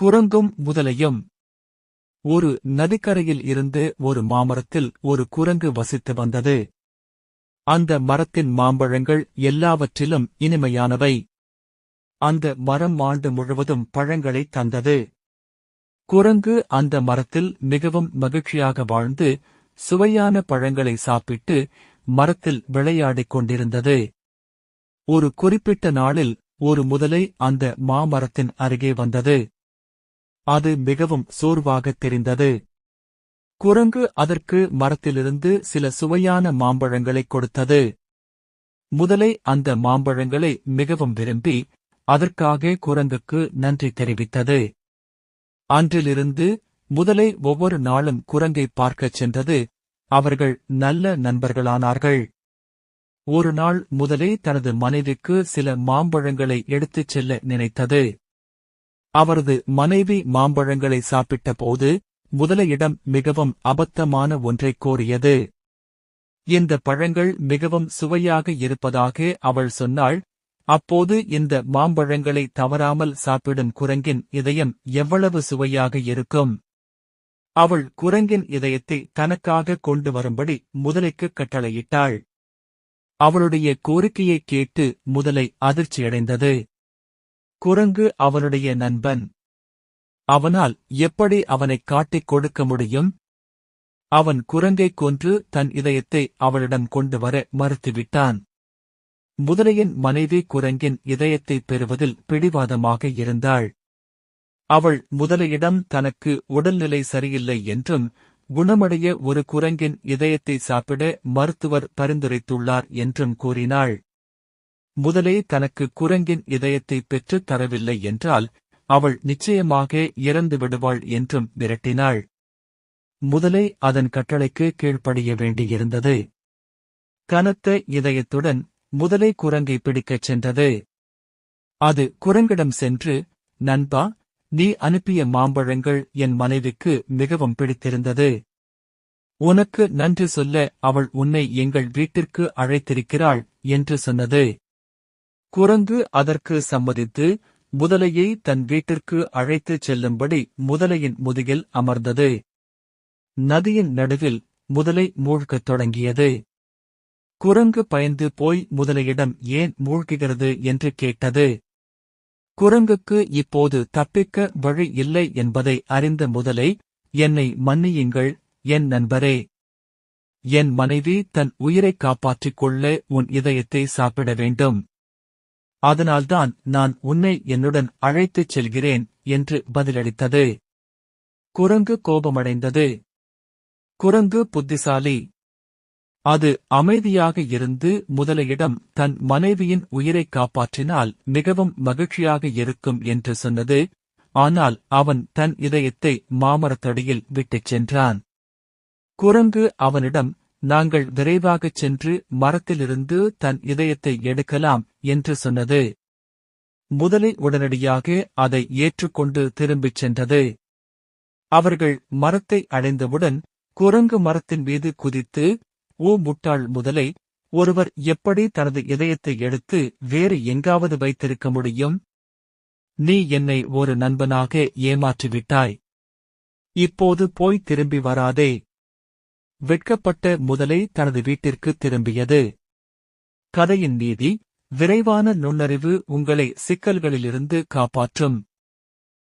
குரங்கும் முதலையும். ஒரு நதிக்கரையில் இருந்து ஒரு மாமரத்தில் ஒரு குரங்கு வசித்து வந்தது. அந்த மரத்தின் மாம்பழங்கள் எல்லாவற்றிலும் இனிமையானவை. அந்த மரம் ஆண்டு முழுவதும் பழங்களை தந்தது. குரங்கு அந்த மரத்தில் மிகவும் மகிழ்ச்சியாக வாழ்ந்து சுவையான பழங்களை சாப்பிட்டு மரத்தில் விளையாடிக் கொண்டிருந்தது. ஒரு குறிப்பிட்ட நாளில் ஒரு முதலை அந்த மாமரத்தின் அருகே வந்தது. அது மிகவும் சோர்வாகத் தெரிந்தது. குரங்கு அதற்கு மரத்திலிருந்து சில சுவையான மாம்பழங்களைக் கொடுத்தது. முதலை அந்த மாம்பழங்களை மிகவும் விரும்பி அதற்காக குரங்குக்கு நன்றி தெரிவித்தது. அன்றிலிருந்து முதலை ஒவ்வொரு நாளும் குரங்கை பார்க்கச் சென்றது. அவர்கள் நல்ல நண்பர்களானார்கள். ஒரு நாள் முதலே தனது மனைவிக்கு சில மாம்பழங்களை எடுத்துச் செல்ல நினைத்தது. அவரது மனைவி மாம்பழங்களை சாப்பிட்ட போது முதலையிடம் மிகவும் அபத்தமான ஒன்றைக் கோரியது. இந்த பழங்கள் மிகவும் சுவையாக இருப்பதாக அவள் சொன்னாள். அப்போது இந்த மாம்பழங்களை தவறாமல் சாப்பிடும் குரங்கின் இதயம் எவ்வளவு சுவையாக இருக்கும். அவள் குரங்கின் இதயத்தை தனக்காக கொண்டு வரும்படி முதலைக்கு கட்டளையிட்டாள். அவளுடைய கோரிக்கையைக் கேட்டு முதலை அதிர்ச்சியடைந்தது. குரங்கு அவனுடைய நண்பன். அவனால் எப்படி அவனைக் காட்டிக் கொடுக்க முடியும்? அவன் குரங்கைக் கொன்று தன் இதயத்தை அவளிடம் கொண்டு வர மறுத்துவிட்டான். முதலையின் மனைவி குரங்கின் இதயத்தைப் பெறுவதில் பிடிவாதமாக இருந்தாள். அவள் முதலையிடம் தனக்கு உடல்நிலை சரியில்லை என்றும் குணமடைய ஒரு குரங்கின் இதயத்தை சாப்பிட மருத்துவர் பரிந்துரைத்துள்ளார் என்றும் கூறினாள். முதலே தனக்கு குரங்கின் இதயத்தை பெற்றுத் தரவில்லை என்றால் அவள் நிச்சயமாக இறந்து விடுவாள் என்றும் விரட்டினாள். முதலே அதன் கட்டளைக்கு கீழ்ப்படிய வேண்டியிருந்தது. கனத்த இதயத்துடன் முதலை குரங்கை பிடிக்கச் சென்றது. அது குரங்கிடம் சென்று நண்பா நீ அனுப்பிய மாம்பழங்கள் என் மனைவிக்கு மிகவும் பிடித்திருந்தது. உனக்கு நன்றி சொல்ல அவள் உன்னை எங்கள் வீட்டிற்கு அழைத்திருக்கிறாள் என்று சொன்னது. குரங்கு அதற்கு சம்மதித்து முதலையை தன் வீட்டிற்கு அழைத்துச் செல்லும்படி முதலையின் முதுகில் அமர்ந்தது. நதியின் நடுவில் முதலை மூழ்கத் தொடங்கியது. குரங்கு பயந்து போய் முதலையிடம் ஏன் மூழ்குகிறது என்று கேட்டது. குரங்குக்கு இப்போது தப்பிக்க வழி இல்லை என்பதை அறிந்த முதலை என்னை மன்னியுங்கள் என் நண்பரே. என் மனைவி தன் உயிரைக் காப்பாற்றிக் கொள்ள உன் இதயத்தை சாப்பிட வேண்டும். அதனால்தான் நான் உன்னை என்னுடன் அழைத்துச் செல்கிறேன் என்று பதிலளித்தது. குரங்கு கோபமடைந்தது. குரங்கு புத்திசாலி. அது அமைதியாக இருந்து முதலையிடம் தன் மனைவியின் உயிரைக் காப்பாற்றினால் மிகவும் மகிழ்ச்சியாக இருக்கும் என்று சொன்னது. ஆனால் அவன் தன் இதயத்தை மாமரத்தடியில் விட்டுச் சென்றான். குரங்கு அவனிடம் நாங்கள் விரைவாகச் சென்று மரத்திலிருந்து தன் இதயத்தை எடுக்கலாம் என்று சொன்னது. முதலை உடனடியாக அதை ஏற்றுக்கொண்டு திரும்பிச் சென்றது. அவர்கள் மரத்தை அடைந்தவுடன் குரங்கு மரத்தின் மீது குதித்து ஓ முட்டாள் முதலை ஒருவர் எப்படி தனது இதயத்தை எடுத்து வேறு எங்காவது வைத்திருக்க முடியும்? நீ என்னை ஒரு நண்பனாக ஏமாற்றிவிட்டாய். இப்போது போய் திரும்பி வராதே. வெட்கப்பட்ட முதலை தனது வீட்டிற்கு திரும்பியது. கதையின் நீதி விரைவான நுண்ணறிவு உங்களை சிக்கல்களிலிருந்து காப்பாற்றும்.